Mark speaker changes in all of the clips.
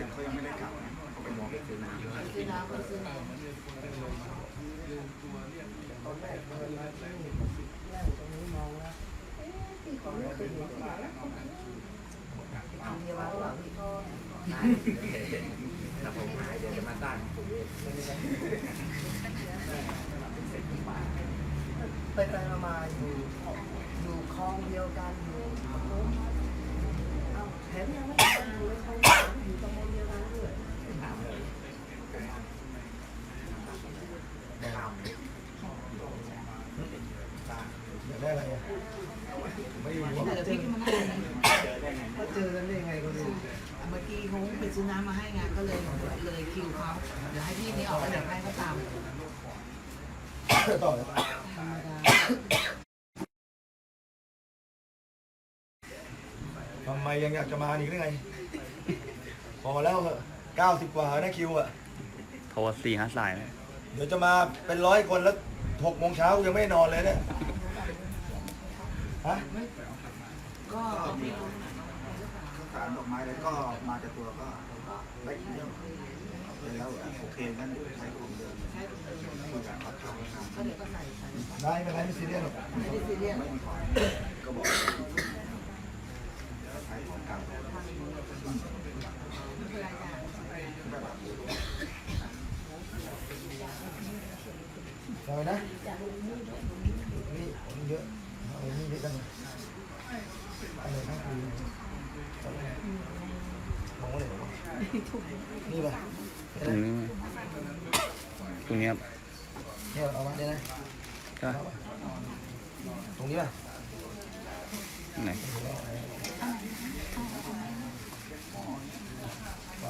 Speaker 1: ยังเขายังไม่ได้กลับนะเขาไปมองไปซื้อน้ำ
Speaker 2: ซื้อน้ำก็ซื้อน้ำพี่เขาไม่เคยเห็นที่ไหนทำเยาวะหรอพี่ก็
Speaker 1: ถ้าผมหายเดี๋ยวจะมาสร้ง
Speaker 2: ไปไปมาอยู่อยู่คลองเดียวกันอยู่ อยามอยู่ตำบลเดียวกันด้วย
Speaker 3: อยได้อะไรอะไม่รู้
Speaker 2: เดี๋ยวพี่มานั่งนะ
Speaker 3: ว่าเจอกันได้ยังไงก็ไม่รู้
Speaker 2: เมื่อกี้เขาไปซื้อน้ำมาให้ไงก็เลยเลยคิวเขาเดี๋ยวให้พี่นี่ออกไปเดี๋ยวให้เขาตาม
Speaker 3: ต่อเลย
Speaker 2: ธรรมดา
Speaker 3: ทำไม ยังอยากจะมาอีกหรือไง พอแล้วเหอะเก้าสิบกว่านะคิวอะ
Speaker 4: โทรสี่ห้าสายนะ
Speaker 3: เดี๋ยวจะมาเป็นร้อยคนแล้วหกโมงเช้ายังไม่ได้นอนเลยเนี่ย ฮะ
Speaker 2: ก็
Speaker 1: ข้าวสารดอกไม้แล้วก็มาจากตัวก็ได้เที่ยวแล้วโอเคงั้นใช้ของเดิมคุยกับเขาทำทำ
Speaker 2: ก็เดี๋ยวก็ใส่ใส่
Speaker 3: ได้ไม่เป็นไรไม่ซีเรียสหรอก
Speaker 2: ไม่ได้ซีเรียส
Speaker 1: ไม่มีของก็บอกใช้ของเก่า
Speaker 2: ไม่ เป็นไรจ้ะ
Speaker 3: เอาไปนะนี่นี่เยอะเอาไปนี่เยอะ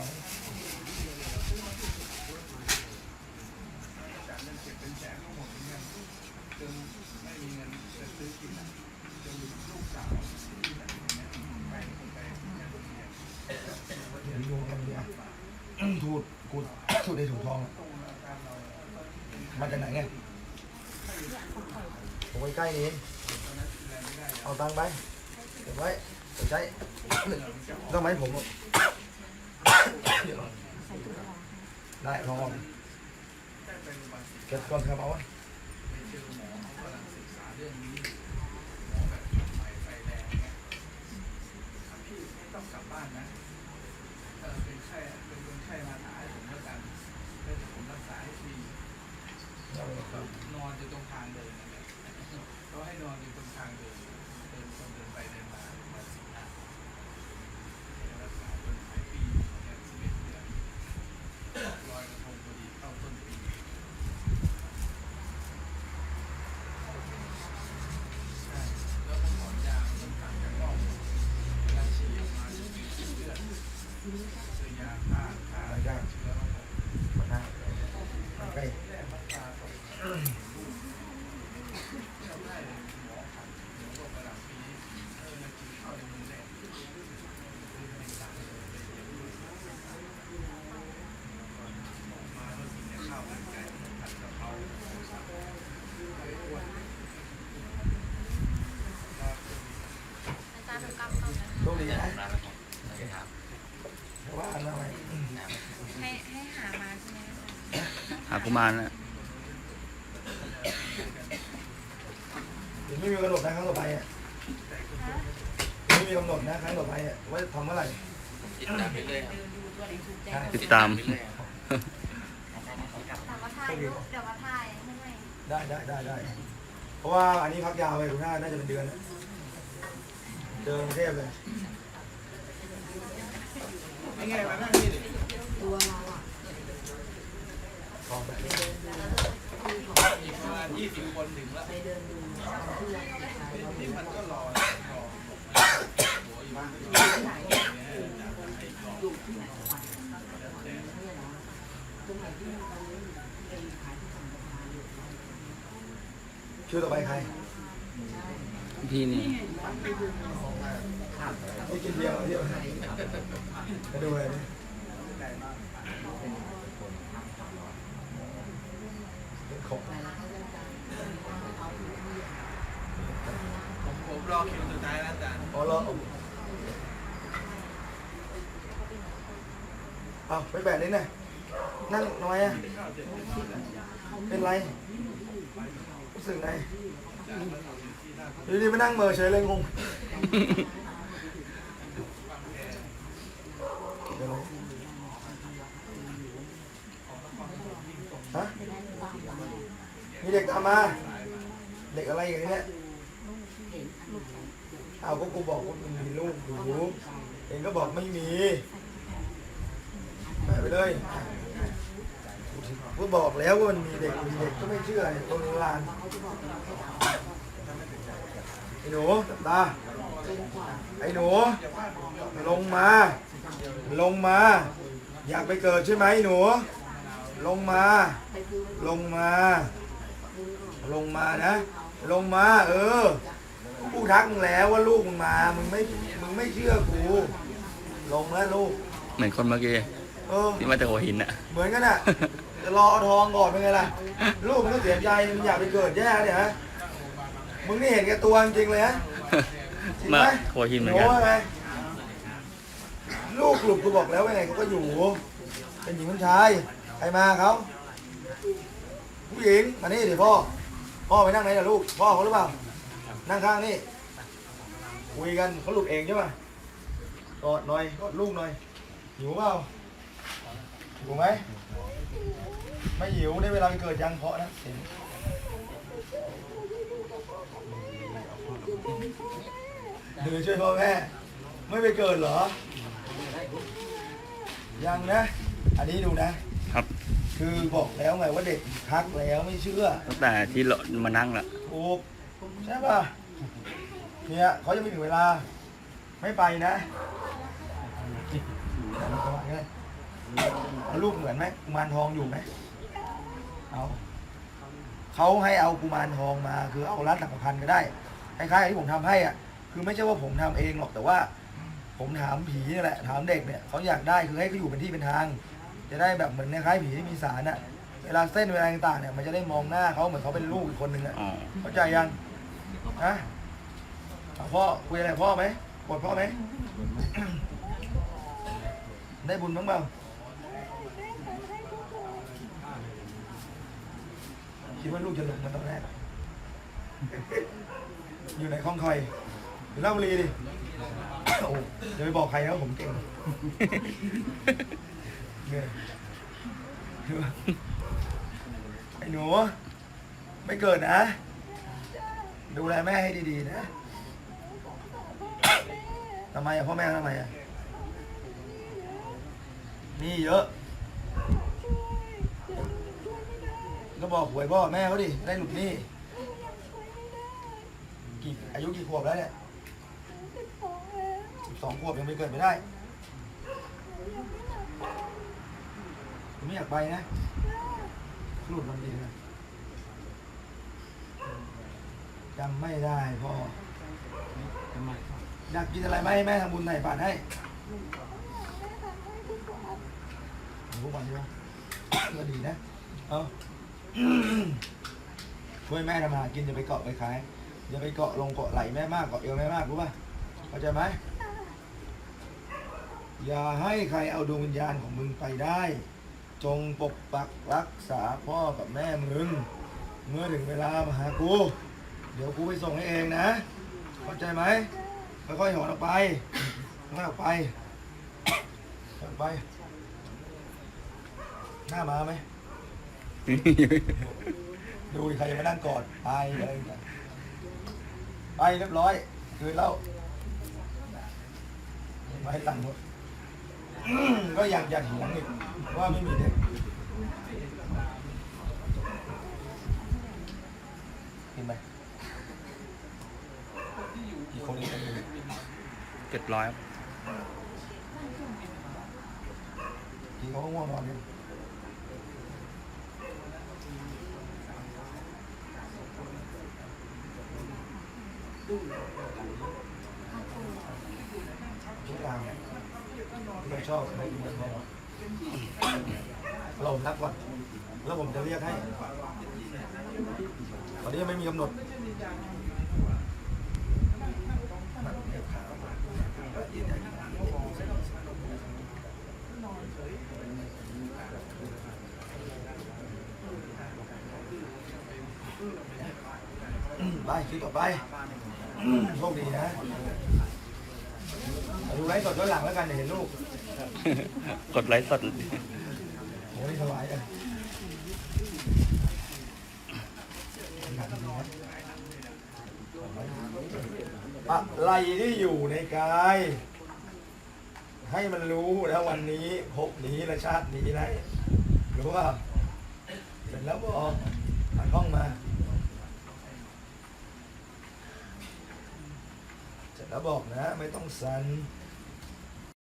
Speaker 3: จังเลยอะไรนะคือมองว่าอะไรวะนี่ป่ะ
Speaker 4: ตรงนี้ตรงนี้ครับ
Speaker 3: เนี่ยเอามาเนี่ยนะ
Speaker 4: ใช่ไหม
Speaker 3: ตรงนี้ป่ะ
Speaker 4: ไหน
Speaker 3: เดี๋ยวดูดีอะทูดกูทูดในถุงทองอะมาจากไหนเนี่ยผมใกล้นี่เองเอาตังค์ไปเก็บไว้เดี๋ยวใช้ ต้องไหมผม ได้ลองเก็บก่อนครับเอาไว้
Speaker 5: ต้องกลับบ้านนะเออเป็นไข้เป็นคนไข้มาหาผมแล้วกันแล้วผมรักษาให้ฟรี
Speaker 3: เอาไว้
Speaker 5: นอนอยู่ตรงทางเดินนั่นแหละเขาให้นอนอยู่ตรงทางเดินเดินคนเดินไปเดินมามาสิบห้ารักษาจนหายปีเนี่ยสิบเอ็ดเดือนลอยกระทงพอดีเข้าต้นปีใช่แล้วผมถอนยาต้นขาจากนอกเวลาฉีดออกมาจะมีเลือดซื้อยาฆ่าฆ่าเชื้อมาผม
Speaker 3: มาได้ใกล้ โชคดีนะเพราะว่าอันนั้นอะไร
Speaker 6: ให้ให้หามาใช่ไหมคะ
Speaker 4: หากุ มารนะ
Speaker 3: เดี๋ยวไม่มีกำหนดนะครั้งต่อไปอะไม่มีกำหนดนะครั้งต่อไปอะว่าจะทำเมื่อไหร่
Speaker 4: ติดตาม
Speaker 6: แต่ว่าถ่ายรูปเดี๋ยวมาถ่ายให้หน่อย
Speaker 3: ได้ได้ได้ได้เพราะว่าอันนี้พักยาวไปคุณหน้าน่าจะเป็นเดือนอะเดินกรุงเทพเลย
Speaker 2: ตัวเราอะ
Speaker 3: คลองแบบ
Speaker 5: อีก ประมาณยี่สิบคนถึงแล้ว
Speaker 2: ไปเดินดูตอนที่เราไปขายเรา
Speaker 5: นี่มันก็รอรอหัวอยู่บ้าน
Speaker 2: ที่ไหนอยู่ที่ไหนจังหวัดเนี่ยเหรอตรงไหนที่มันตอนนี้ไปขายที่ฝั่งสะพานอยู่
Speaker 3: ชื่อต่อไปใคร
Speaker 4: พี่นี่
Speaker 3: ไม่กินเบียร์มาเที่ยวมาดูเลยดิขอบ
Speaker 5: ผมผม รอคิวสุดท้ายแล้วอาจารย์
Speaker 3: อ๋อเหรอเอาไปแบะนิดหน่อยนั่งทำไมอะ เป็นไร รู้สึกไงอยู่ดีมานั่งเมอเฉยเลยงงฮะมีเด็กตามมา เด็กอะไรอย่างเงี้ย เอาก็กูบอกว่ามึงมีลูกอยู่เองก็บอกไม่มีไปไปเลยกูบอกแล้วว่ามันมีเด็กมีเด็กก็ไม่เชื่อไอ้คนโบราณไอ้หนูตาไอ้หนูลงมา ลงมา อยากไปเกิดใช่ไหมหนู ลงมา ลงมา ลงมานะ ลงมา เออ กูทักมึงแล้วว่าลูกมึงมา มึงไม่ มึงไม่เชื่อกู ลงแล้วลูก
Speaker 4: เหมือนคนเมื่อกี้
Speaker 3: เออ
Speaker 4: ที่มาจากหัวหินอะ
Speaker 3: เหมือนกันอะ จะรอเอาทองก่อนเป็นไงล่ะ ลูกมึงก็เสียใจมึงอยากไปเกิดแย่เนี่ยฮะ มึงนี่เห็นแก่ตัวจริงๆเลยฮะจริง
Speaker 4: มา
Speaker 3: ไหม
Speaker 4: หัวหินเหมือนกัน
Speaker 3: โไงลูกหลุบกูบอกแล้วว่าไงเขาก็อยู่ เป็นหญิงเป็นชาย ใครมาเขาผู้หญิงมานี่ดิพ่อ พ่อไปนั่งไหนล่ะลูก พ่อเขาหรือเปล่า นั่งข้างนี่คุยกันเขาหลุดเองใช่ป่ะกอดหน่อยกอดลูกหน่อยหิวเปล่าหิวไหมไม่หิวได้เวลาไปเกิดยังเพาะนะเห็นเดือช่วยพ่อแม่ไม่ไปเกิดเหรอ ยังนะ อันนี้ดูนะ
Speaker 4: ครับ
Speaker 3: คือบอกแล้วไงว่าเด็กทักแล้วไม่เชื่อ
Speaker 4: ตั้งแต่ที่เรามานั่งละ
Speaker 3: ถูก ใช่ป่ะเนี่ยเขาจะไม่ถึงเวลา ไม่ไปนะเอาลูกเหมือนไหมกุมารทองอยู่ไหมเอาเขาให้เอากุมารทองมา คือเอารัดสังกพันก็ได้คล้ายๆที่ผมทำให้อะ คือไม่ใช่ว่าผมทำเองหรอกแต่ว่า ผมถามผีนี่แหละถามเด็กเนี่ยเขาอยากได้คือให้เขาอยู่เป็นที่เป็นทาง จะได้แบบเหมือนคล้ายๆผีที่มีสารอะเวลาเส้นเวลาต่างๆเนี่ยมันจะได้มองหน้าเขาเหมือนเขาเป็นลูกอีกคนหนึ่งอะ
Speaker 4: อ๋อ
Speaker 3: เข้าใจยัง ฮะเอาพ่อคุยอะไรกับพ่อไหมกดพ่อไหม ได้บุญบ้างเปล่าคิดว่าลูกจะหลงมันตอนแรก อยู่ในคลองคอยอยู่ราบุรีดิ โอ้เดี๋ยวไปบอกใครนะว่าผมเก่งเนี่ยไอ้หนู ไม่เกิดนะ ดูแลแม่ให้ดีๆนะทำไมอะพ่อแม่ทำไมอะนี่เยอะก็บอกหวยพ่อแม่เขาดิได้หลุดหนี้กี่อายุกี่ขวบแล้วเนี่ยสิบสองขวบยังไม่เกิดไม่ได้ไม่อยากไปนะหลุดมันดีนะ จำไม่ได้พ่ออยากกินอะไรไหมแม่ทำบุญใส่บาตรให้รู้ก่อนดีกว่าก็ดีนะ เอาช่วยแม่ทำมาหากินอย่าไปเกาะไปขายอย่าไปเกาะลงเกาะไหลแม่มากเกาะเอวแม่มากรู้ป่ะเข้าใจไหมอย่าให้ใครเอาดวงวิญญาณของมึงไปได้ จงปกปักรักษาพ่อกับแม่มึง เมื่อถึงเวลามาหากู เดี๋ยวกูไปส่งให้เองนะ เข้าใจไหมค่อยๆหอนออกไปค่อยๆออกไปออกไป หน้ามาไหม ดูดิใครจะมานั่งกอดไปอะไรอย่างเงี้ยไปเรียบร้อย คือเล่าไม่ให้ตังค์หมดก็อยากอยากหวงอีกว่าไม่มีเด็กเห็นไหม อีกคนหนึ่ง
Speaker 4: เจ็ดร้อยครับ
Speaker 3: กี่เขาก็ง่วงนอนกันชุดรางที่เราชอบไม่กินแบบนี้เรานับก่อนแล้วผมจะเรียกให้ตอนนี้ยังไม่มีกำหนด น
Speaker 2: นอนเฉย
Speaker 3: อืม ไปคิดต่อไปโชคดีนะดูไลฟ์สดย้อนหลังแล้วกันเดี๋ยวเห็นลูก
Speaker 4: กดไลค์สด
Speaker 3: โอ้ยถวายกัน อะไรที่อยู่ในกาย ให้มันรู้แล้ววันนี้พบนี้และชาตินี้นะรู้ว่าเสร็จแล้วบอกผ่านห้องมาเสร็จแล้วบอกนะ ไม่ต้องสันน